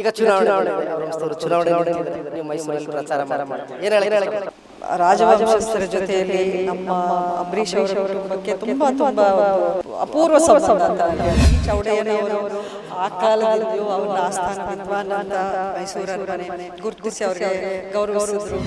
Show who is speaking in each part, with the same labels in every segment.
Speaker 1: ಈಗ ಚುನಾವಣೆ ಚುನಾವಣೆ. ನೀವು ಮೈಸೂರಲ್ಲಿ ಪ್ರಚಾರ ಮಾಡ್ತೀರಿ.
Speaker 2: ರಾಜವಂಶಸ್ಥರ ಜೊತೆಯಲ್ಲಿ ನಮ್ಮ ಅಂಬರೀಷ್ ಅವರ ಕುಟುಂಬಕ್ಕೆ ತುಂಬಾ ತುಂಬಾ ಅಪೂರ್ವ ಸಂಬಂಧ ಚೌಡಯ್ಯನವರು ಆ ಕಾಲದಲ್ಲೂ ಅವರ ಆಸ್ಥಾನ ವಿದ್ವಾನ್ ಅಂತ ಮೈಸೂರ ಮನೆ ಗುರುತಿಸಿ ಅವರಿಗೆ ಗೌರವಿಸಿದ್ರು.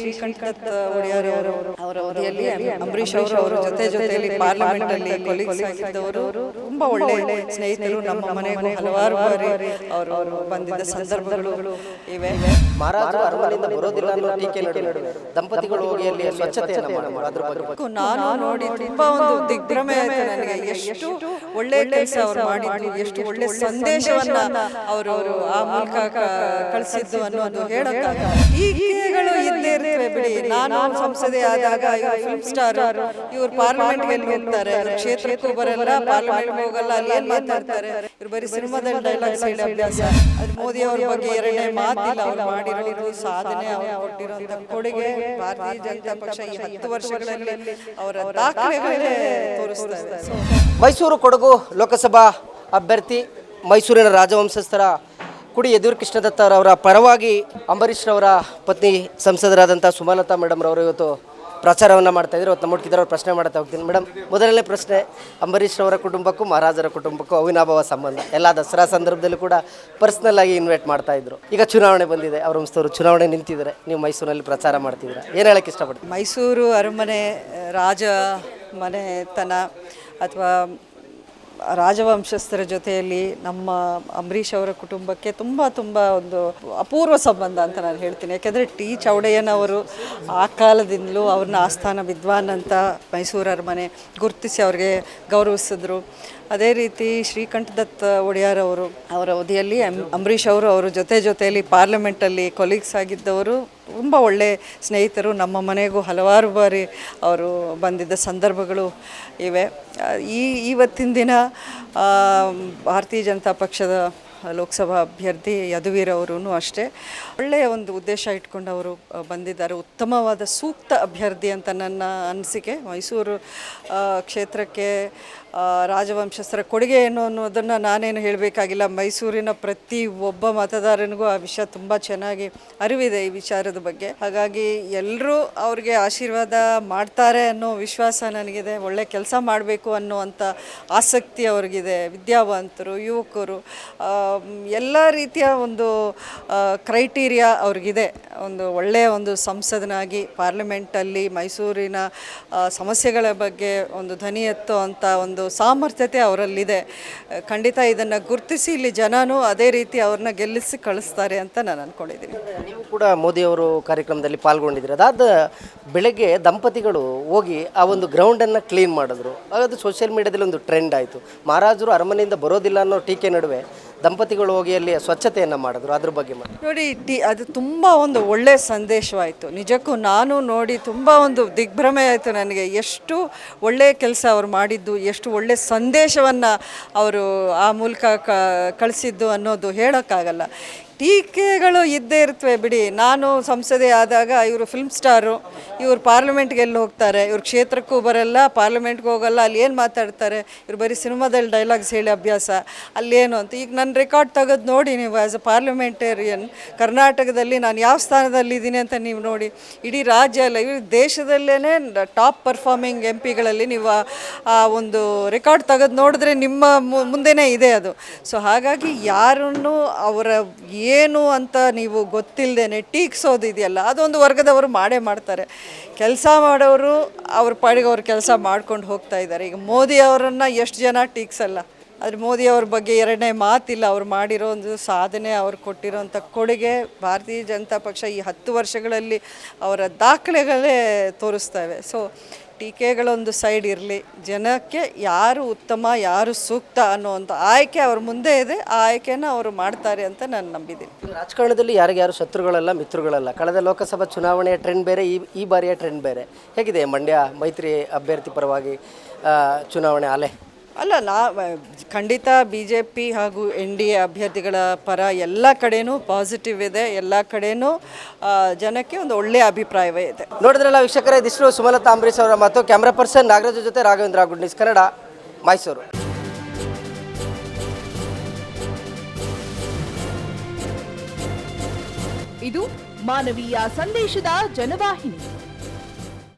Speaker 2: ಶ್ರೀ ಶ್ರೀಕಂಠದತ್ತ ಒಡೆಯರ್ ಅವರು ಅವರ ಅವಧಿಯಲ್ಲಿ ಅಂಬರೀಷ್ ಅವರು ಅವರ ಜೊತೆ ಜೊತೆಯಲ್ಲಿ ಪಾರ್ಲಿಮೆಂಟ್ ಅಲ್ಲಿ ಕೊಲೀಗ್ಸ್ ಆಗಿದ್ದವರು ತುಂಬಾ ಒಳ್ಳೆ ಸ್ನೇಹಿತರು ನಮ್ಮ ಮನೆಗೂ ಹಲವಾರು ಬಾರಿ ಅವರು ಬಂದಿದ್ದ ಸಂದರ್ಭಗಳು ಇವೆ.
Speaker 1: ಮಹಾರಾಜರು ಅರಮನೆಯಿಂದ ಬರೋದಿಲ್ಲ ಅನ್ನೋ ಟೀಕೆ ನಡುವೆ ದಂಪತಿಗಳು ಹೋಗಿ ಅಲ್ಲಿ ಸ್ವಚ್ಛತೆಯನ್ನು ಮಾಡಿದ್ರು ಅದ್ರ ಬಗ್ಗೆ.
Speaker 2: ನಾನು ನೋಡಿ ತುಂಬಾ ಒಂದು ದಿಗ್ಭ್ರಮೆ ಆಯ್ತು ನನಗೆ. ಎಷ್ಟು ಒಳ್ಳೆ ಕೆಲಸ ಅವ್ರು ಮಾಡಿದ್ರು ಎಷ್ಟು ಒಳ್ಳೆ ಸಂದೇಶವನ್ನ ಅವರು ಆ ಮೂಲಕ ಕಳಿಸಿದ್ದು ಅನ್ನೋದು ಈ ಟೀಕೆಗಳು ಇರ್ತವೆ ಬಿಡಿ. ನಾನು ಸಂಸದೆ ಆದಾಗ ಇವರು ಫಿಲ್ಮ್ ಸ್ಟಾರ್ ಇವ್ರು ಪಾರ್ಲಿಮೆಂಟ್ಗೆ ಹೋಗ್ತಾರೆ. ಕ್ಷೇತ್ರಕ್ಕೆ ಬರಲ್ಲ ಪಾರ್ಲಿಮೆಂಟ್ ಹೋಗಲ್ಲ ಅಲ್ಲಿ ಏನ್ ಮಾತಾಡ್ತಾರೆ? ಇವ್ರು ಬರೀ ಸಿನಿಮಾದಲ್ಲಿ ಡೈಲಾಗ್ಸ್ ಹೇಳಿ ಅಭ್ಯಾಸ. ಅದು ಮೋದಿ ಅವ್ರ ಬಗ್ಗೆ ಎರಡನೇ ಮಾತಿಲ್ಲ ಅವ್ರು ಮಾಡಿರೋದು ಸಾಧನೆ ಅವ್ರು ಕೊಟ್ಟಿರೋಂಥ ಕೊಡುಗೆ ಭಾರತೀಯ ಜನತಾ ಪಕ್ಷ ಈ ಹತ್ತು ವರ್ಷಗಳಲ್ಲಿ ಅವರ ದಾಖಲೆಗಳೇ ತೋರಿಸ್ತಾರೆ.
Speaker 1: ಮೈಸೂರು ಕೊಡಗು ಲೋಕಸಭಾ ಅಭ್ಯರ್ಥಿ ಮೈಸೂರಿನ ರಾಜವಂಶಸ್ಥರ ಕುಡಿ ಯದೂರು ಕೃಷ್ಣದತ್ತ ಅವರ ಪರವಾಗಿ ಅಂಬರೀಷ್ರವರ ಪತ್ನಿ ಸಂಸದರಾದಂಥ ಸುಮಲತಾ ಮೇಡಮ್ ರವರು ಇವತ್ತು ಪ್ರಚಾರವನ್ನು ಮಾಡ್ತಾ ಇದ್ರು. ಇವತ್ತು ನಮ್ಮ ಅವ್ರ ಪ್ರಶ್ನೆ ಮಾಡ್ತಾ ಹೋಗ್ತೀನಿ. ಮೇಡಮ್, ಮೊದಲನೇ ಪ್ರಶ್ನೆ ಅಂಬರೀಷ್ ರವರ ಕುಟುಂಬಕ್ಕೂ ಮಹಾರಾಜರ ಕುಟುಂಬಕ್ಕೂ ಅವಿನಾಭಾವ ಸಂಬಂಧ. ಎಲ್ಲ ದಸರಾ ಸಂದರ್ಭದಲ್ಲೂ ಕೂಡ ಪರ್ಸ್ನಲ್ ಆಗಿ ಇನ್ವೈಟ್ ಮಾಡ್ತಾ ಇದ್ರು. ಈಗ ಚುನಾವಣೆ ಬಂದಿದೆ ಅವ್ರ ವಂಶದವರು ಚುನಾವಣೆ ನಿಂತಿದ್ದಾರೆ. ನೀವು ಮೈಸೂರಿನಲ್ಲಿ ಪ್ರಚಾರ ಮಾಡ್ತಿದ್ದೀರಾ? ಏನು ಹೇಳಕ್ಕೆ ಇಷ್ಟಪಡ್ತೀನಿ
Speaker 2: ಮೈಸೂರು ಅರಮನೆ, ರಾಜ ಮನೆತನ ಅಥವಾ ರಾಜವಂಶಸ್ಥರ ಜೊತೆಯಲ್ಲಿ ನಮ್ಮ ಅಂಬರೀಷ್ ಅವರ ಕುಟುಂಬಕ್ಕೆ ತುಂಬ ತುಂಬ ಒಂದು ಅಪೂರ್ವ ಸಂಬಂಧ ಅಂತ ನಾನು ಹೇಳ್ತೀನಿ. ಯಾಕೆಂದರೆ ಟಿ ಚೌಡಯ್ಯನವರು ಆ ಕಾಲದಿಂದಲೂ ಅವ್ರನ್ನ ಆಸ್ಥಾನ ವಿದ್ವಾನ್ ಅಂತ ಮೈಸೂರು ಅರಮನೆ ಗುರುತಿಸಿ ಅವ್ರಿಗೆ ಗೌರವಿಸಿದ್ರು. ಅದೇ ರೀತಿ ಶ್ರೀಕಂಠದತ್ತ ಒಡೆಯರ್ ಅವರು, ಅವರ ಅವಧಿಯಲ್ಲಿ ಅಂಬರೀಷ್ ಅವರು, ಅವರ ಜೊತೆ ಜೊತೆಯಲ್ಲಿ ಪಾರ್ಲಿಮೆಂಟಲ್ಲಿ ಕೊಲೀಗ್ಸ್ ಆಗಿದ್ದವರು, ತುಂಬ ಒಳ್ಳೆ ಸ್ನೇಹಿತರು. ನಮ್ಮ ಮನೆಗೂ ಹಲವಾರು ಬಾರಿ ಅವರು ಬಂದಿದ್ದ ಸಂದರ್ಭಗಳು ಇವೆ. ಈ, ಇವತ್ತಿನ ದಿನ ಭಾರತೀಯ ಜನತಾ ಪಕ್ಷದ ಲೋಕಸಭಾ ಅಭ್ಯರ್ಥಿ ಯದುವೀರ್ ಅಷ್ಟೇ. ಒಳ್ಳೆಯ ಒಂದು ಉದ್ದೇಶ ಇಟ್ಕೊಂಡು ಅವರು ಬಂದಿದ್ದಾರೆ. ಉತ್ತಮವಾದ ಸೂಕ್ತ ಅಭ್ಯರ್ಥಿ ಅಂತ ನನ್ನ ಅನಿಸಿಕೆ. ಮೈಸೂರು ಕ್ಷೇತ್ರಕ್ಕೆ ರಾಜವಂಶಸ್ಥರ ಕೊಡುಗೆ ಏನು ಅನ್ನೋದನ್ನು ನಾನೇನು ಹೇಳಬೇಕಾಗಿಲ್ಲ. ಮೈಸೂರಿನ ಪ್ರತಿ ಒಬ್ಬ ಮತದಾರನಿಗೂ ಆ ವಿಷಯ ತುಂಬ ಚೆನ್ನಾಗಿ ಅರಿವಿದೆ ಈ ವಿಚಾರದ ಬಗ್ಗೆ. ಹಾಗಾಗಿ ಎಲ್ಲರೂ ಅವ್ರಿಗೆ ಆಶೀರ್ವಾದ ಮಾಡ್ತಾರೆ ಅನ್ನೋ ವಿಶ್ವಾಸ ನನಗಿದೆ. ಒಳ್ಳೆ ಕೆಲಸ ಮಾಡಬೇಕು ಅನ್ನುವಂಥ ಆಸಕ್ತಿ ಅವ್ರಿಗಿದೆ. ವಿದ್ಯಾವಂತರು, ಯುವಕರು ಎಲ್ಲ ರೀತಿಯ ಒಂದು ಕ್ರೈಟೀರಿಯಾ ಅವ್ರಿಗಿದೆ. ಒಂದು ಒಳ್ಳೆಯ ಒಂದು ಸಂಸದನಾಗಿ ಪಾರ್ಲಿಮೆಂಟಲ್ಲಿ ಮೈಸೂರಿನ ಸಮಸ್ಯೆಗಳ ಬಗ್ಗೆ ಒಂದು ಧ್ವನಿ ಎತ್ತೋ ಒಂದು ಸಾಮರ್ಥ್ಯತೆ ಅವರಲ್ಲಿದೆ. ಖಂಡಿತ ಇದನ್ನು ಗುರುತಿಸಿ ಇಲ್ಲಿ ಜನನೂ ಅದೇ ರೀತಿ ಅವ್ರನ್ನ ಗೆಲ್ಲಿಸಿ ಕಳಿಸ್ತಾರೆ ಅಂತ ನಾನು ಅಂದ್ಕೊಂಡಿದ್ದೀನಿ
Speaker 1: ನೀವು ಕೂಡ ಮೋದಿ ಅವರು ಕಾರ್ಯಕ್ರಮದಲ್ಲಿ ಪಾಲ್ಗೊಂಡಿದ್ದೀರಿ. ಅದಾದ ಬೆಳಗ್ಗೆ ದಂಪತಿಗಳು ಹೋಗಿ ಆ ಒಂದು ಗ್ರೌಂಡನ್ನು ಕ್ಲೀನ್ ಮಾಡಿದ್ರು. ಅದು ಸೋಷಿಯಲ್ ಮೀಡಿಯಾದಲ್ಲಿ ಒಂದು ಟ್ರೆಂಡ್ ಆಯಿತು. ಮಹಾರಾಜರು ಅರಮನೆಯಿಂದ ಬರೋದಿಲ್ಲ ಅನ್ನೋ ಟೀಕೆ ನಡುವೆ ದಂಪತಿಗಳು ಹೋಗಿ ಅಲ್ಲಿ ಸ್ವಚ್ಛತೆಯನ್ನು ಮಾಡಿದ್ರು. ಅದ್ರ ಬಗ್ಗೆ
Speaker 2: ನೋಡಿ, ಟಿ, ಅದು ತುಂಬ ಒಂದು ಒಳ್ಳೆಯ ಸಂದೇಶವಾಯಿತು. ನಿಜಕ್ಕೂ ನಾನು ನೋಡಿ ತುಂಬ ಒಂದು ದಿಗ್ಭ್ರಮೆ ಆಯಿತು ನನಗೆ. ಎಷ್ಟು ಒಳ್ಳೆಯ ಕೆಲಸ ಅವ್ರು ಮಾಡಿದ್ದು, ಎಷ್ಟು ಒಳ್ಳೆಯ ಸಂದೇಶವನ್ನು ಅವರು ಆ ಮೂಲಕ ಕಳಿಸಿದ್ದು ಅನ್ನೋದು ಹೇಳೋಕ್ಕಾಗಲ್ಲ. ಟೀಕೆಗಳು ಇದ್ದೇ ಇರ್ತವೆ ಬಿಡಿ. ನಾನು ಸಂಸದೆ ಆದಾಗ ಇವರು ಫಿಲ್ಮ್ ಸ್ಟಾರು ಇವರು ಪಾರ್ಲಿಮೆಂಟ್ಗೆ ಎಲ್ಲಿ ಹೋಗ್ತಾರೆ. ಇವ್ರ ಕ್ಷೇತ್ರಕ್ಕೂ ಬರಲ್ಲ ಪಾರ್ಲಿಮೆಂಟ್ಗೆ ಹೋಗಲ್ಲ, ಅಲ್ಲಿ ಏನು ಮಾತಾಡ್ತಾರೆ? ಇವ್ರು ಬರೀ ಸಿನಿಮಾದಲ್ಲಿ ಡೈಲಾಗ್ಸ್ ಹೇಳಿ ಅಭ್ಯಾಸ. ಅಲ್ಲೇನು ಅಂತ. ಈಗ ನನ್ನ ರೆಕಾರ್ಡ್ ತೆಗೆದು ನೋಡಿ ನೀವು ಆ್ಯಸ್ ಅ ಪಾರ್ಲಿಮೆಂಟೇರಿಯನ್ ಕರ್ನಾಟಕದಲ್ಲಿ ನಾನು ಯಾವ ಸ್ಥಾನದಲ್ಲಿದ್ದೀನಿ ಅಂತ ನೀವು ನೋಡಿ. ಇಡೀ ರಾಜ್ಯ ಅಲ್ಲ ಇಡೀ ದೇಶದಲ್ಲೇ ಟಾಪ್ ಪರ್ಫಾರ್ಮಿಂಗ್ ಎಂ ಪಿಗಳಲ್ಲಿ ನೀವು ಆ- ಒಂದು ರೆಕಾರ್ಡ್ ತೆಗೆದು ನೋಡಿದ್ರೆ ನಿಮ್ಮ ಮುಂದೆನೇ ಇದೆ ಅದು. ಸೊ ಹಾಗಾಗಿ ಯಾರನ್ನು ಅವರ ಏನು ಅಂತ ನೀವು ಗೊತ್ತಿಲ್ಲದೇನೆ ಟೀಕ್ಸೋದಿದೆಯಲ್ಲ, ಅದೊಂದು ವರ್ಗದವರು ಮಾಡೇ ಮಾಡ್ತಾರೆ. ಕೆಲಸ ಮಾಡೋರು ಅವ್ರ ಪಾಡಿಗೆ ಅವ್ರ ಕೆಲಸ ಮಾಡ್ಕೊಂಡು ಹೋಗ್ತಾ ಇದ್ದಾರೆ. ಈಗ ಮೋದಿ ಅವರನ್ನು ಎಷ್ಟು ಜನ ಟೀಕ್ಸಲ್ಲ? ಆದರೆ ಮೋದಿ ಅವ್ರ ಬಗ್ಗೆ ಎರಡನೇ ಮಾತಿಲ್ಲ, ಅವ್ರು ಮಾಡಿರೋ ಒಂದು ಸಾಧನೆ ಅವ್ರು ಕೊಟ್ಟಿರೋಂಥ ಕೊಡುಗೆ ಭಾರತೀಯ ಜನತಾ ಪಕ್ಷ ಈ ಹತ್ತು ವರ್ಷಗಳಲ್ಲಿ ಅವರ ದಾಖಲೆಗಳೇ ತೋರಿಸ್ತವೆ ಸೊ ಟೀಕೆಗಳೊಂದು ಸೈಡ್ ಇರಲಿ. ಜನಕ್ಕೆ ಯಾರು ಉತ್ತಮ, ಯಾರು ಸೂಕ್ತ ಅನ್ನುವಂಥ ಆಯ್ಕೆ ಅವ್ರ ಮುಂದೆ ಇದೆ. ಆ ಆಯ್ಕೆನ ಅವರು ಮಾಡ್ತಾರೆ ಅಂತ ನಾನು ನಂಬಿದ್ದೀನಿ.
Speaker 1: ರಾಜಕಾರಣದಲ್ಲಿ ಯಾರಿಗ್ಯಾರು ಶತ್ರುಗಳಲ್ಲ, ಮಿತ್ರಗಳಲ್ಲ? ಕಳೆದ ಲೋಕಸಭಾ ಚುನಾವಣೆಯ ಟ್ರೆಂಡ್ ಬೇರೆ, ಈ ಈ ಬಾರಿಯ ಟ್ರೆಂಡ್ ಬೇರೆ. ಹೇಗಿದೆ ಮಂಡ್ಯ ಮೈತ್ರಿ ಅಭ್ಯರ್ಥಿ ಪರವಾಗಿ ಚುನಾವಣೆ ಅಲೆ?
Speaker 2: ಅಲ್ಲ ನಾ ಖಂಡಿತ ಬಿ ಜೆ ಪಿ ಹಾಗೂ ಎನ್ ಡಿ ಎ ಅಭ್ಯರ್ಥಿಗಳ ಪರ ಎಲ್ಲ ಕಡೆನೂ ಪಾಸಿಟಿವ್ ಇದೆ ಎಲ್ಲ ಕಡೆನೂ ಜನಕ್ಕೆ ಒಂದು ಒಳ್ಳೆಯ ಅಭಿಪ್ರಾಯವೇ ಇದೆ.
Speaker 1: ನೋಡಿದ್ರಲ್ಲ ವೀಕ್ಷಕರೇ ಇದಿಷ್ಟು ಸುಮಲತಾ ಅಂಬರೀಶ್ ಅವರ ಮತ್ತು ಕ್ಯಾಮ್ರಾ ಪರ್ಸನ್ ನಾಗರಾಜ್ ಜೊತೆ ರಾಘವೇಂದ್ರ ಗುಡ್ ನ್ಯೂಸ್ ಕನ್ನಡ ಮೈಸೂರು
Speaker 3: ಇದು ಮಾನವೀಯ ಸಂದೇಶದ ಜನವಾಹಿನಿ.